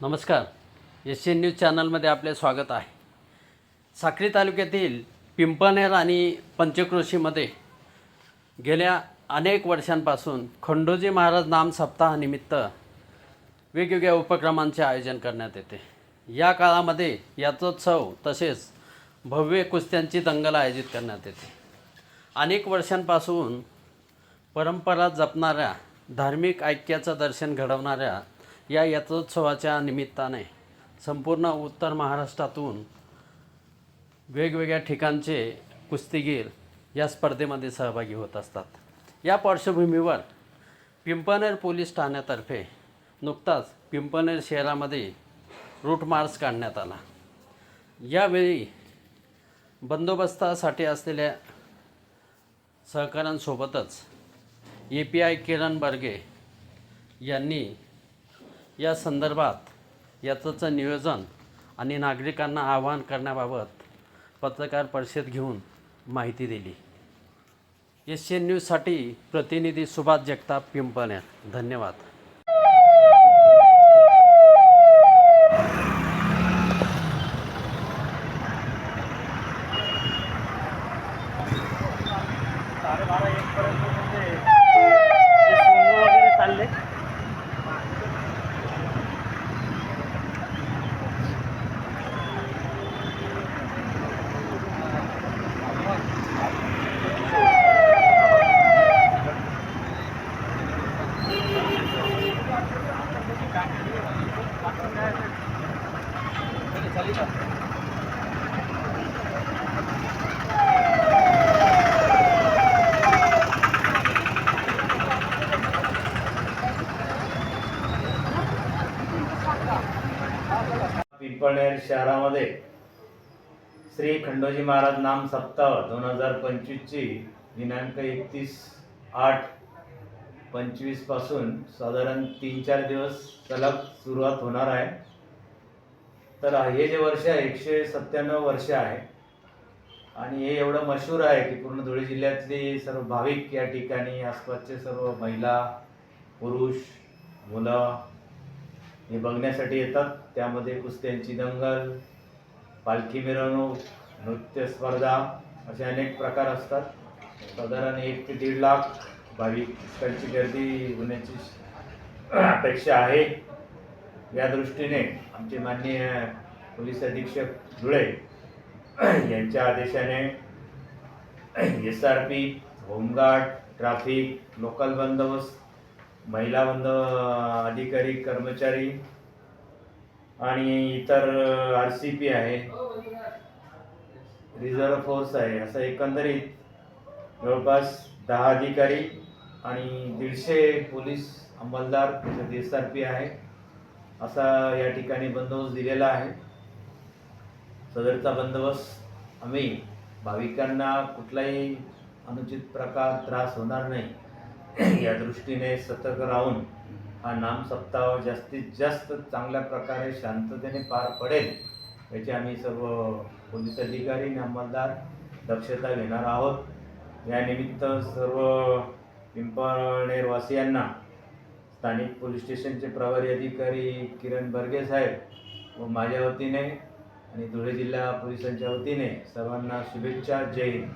नमस्कार. S news चॅनलमध्ये आपले स्वागत आहे. साक्री तालुक्यातील पिंपनेर आणि पंचक्रोशीमध्ये गेल्या अनेक वर्षांपासून खंडोजी महाराज नाम सप्ताहानिमित्त वेगवेगळ्या उपक्रमांचे आयोजन करण्यात येते. या काळामध्ये यात्रोत्सव तसेच भव्य कुस्त्यांची दंगल आयोजित करण्यात येते. अनेक वर्षांपासून परंपरा जपणाऱ्या धार्मिक ऐक्याचं दर्शन घडवणाऱ्या या यात्रोत्सवाच्या निमित्ताने संपूर्ण उत्तर महाराष्ट्रातून वेगवेगळ्या ठिकाणचे कुस्तीगीर या स्पर्धेमध्ये सहभागी होत असतात. या पार्श्वभूमीवर पिंपनेर पोलीस ठाण्यातर्फे नुकताच पिंपनेर शहरामध्ये रूट मार्च काढण्यात आला. यावेळी बंदोबस्तासाठी असलेल्या सहकाऱ्यांसोबतच ए पी आय किरण बर्गे यांनी या संदर्भात याचं नियोजन आणि नागरिकांना आवाहन करण्याबाबत पत्रकार परिषद घेऊन माहिती दिली. एस एन न्यूजसाठी प्रतिनिधी सुभाष जगताप पिंपण्यात धन्यवाद. साडेबारा एक पिंपळनेर शहरामध्ये श्री खंडोजी महाराज नाम सप्ताह दोन हजार पंचवीसची दिनांक एकतीस आठ पंचवीसपासून साधारण तीन चार दिवस सलग सुरुवात होणार आहे. तर हे जे वर्ष आहे एकशे सत्त्याण्णव वर्ष आहे. आणि हे एवढं मशहूर आहे की पूर्ण धुळे जिल्ह्यातली सर्व भाविक या ठिकाणी आसपासचे सर्व महिला पुरुष मुलं हे बघण्यासाठी येतात. त्यामध्ये कुस्त्यांची दंगल पालखी मिरवणूक नृत्य स्पर्धा असे अनेक प्रकार असतात. साधारण एक ते दीड लाख भाविकांची गर्दी होण्याची अपेक्षा आहे. या दृष्टीने आमचे माननीय पोलीस अधीक्षक धुळे यांच्या आदेशाने S R P home guard traffic local बंदोबस्त महिला बंद अधिकारी कर्मचारी आणि इतर आर सी पी आहे. रिझर्व्ह फोर्स आहे. असं एकंदरीत जवळपास दहा अधिकारी आणि दीडशे पोलीस अंमलदार त्याच्यात एस आर पी आहे. असा या ठिकाणी बंदोबस्त दिलेला आहे. सदरचा बंदोबस्त आम्ही भाविकांना कुठलाही अनुचित प्रकार त्रास होणार नाही. या दृष्टीने सतर्क राहून हा नाम सप्ताह जास्तीत जास्त चांगल्या प्रकारे शांततेने पार पडेल याची आम्ही सर्व पोलीस अधिकारी आणि अंमलदार दक्षता घेणार आहोत. यानिमित्त सर्व पिंपळनेरवासियांना स्थानिक पोलीस स्टेशनचे प्रभारी अधिकारी किरण बर्गे साहेब व माझ्या वतीने आणि धुळे जिल्हा पोलिसांच्या वतीने सर्वांना शुभेच्छा. जय हिंद.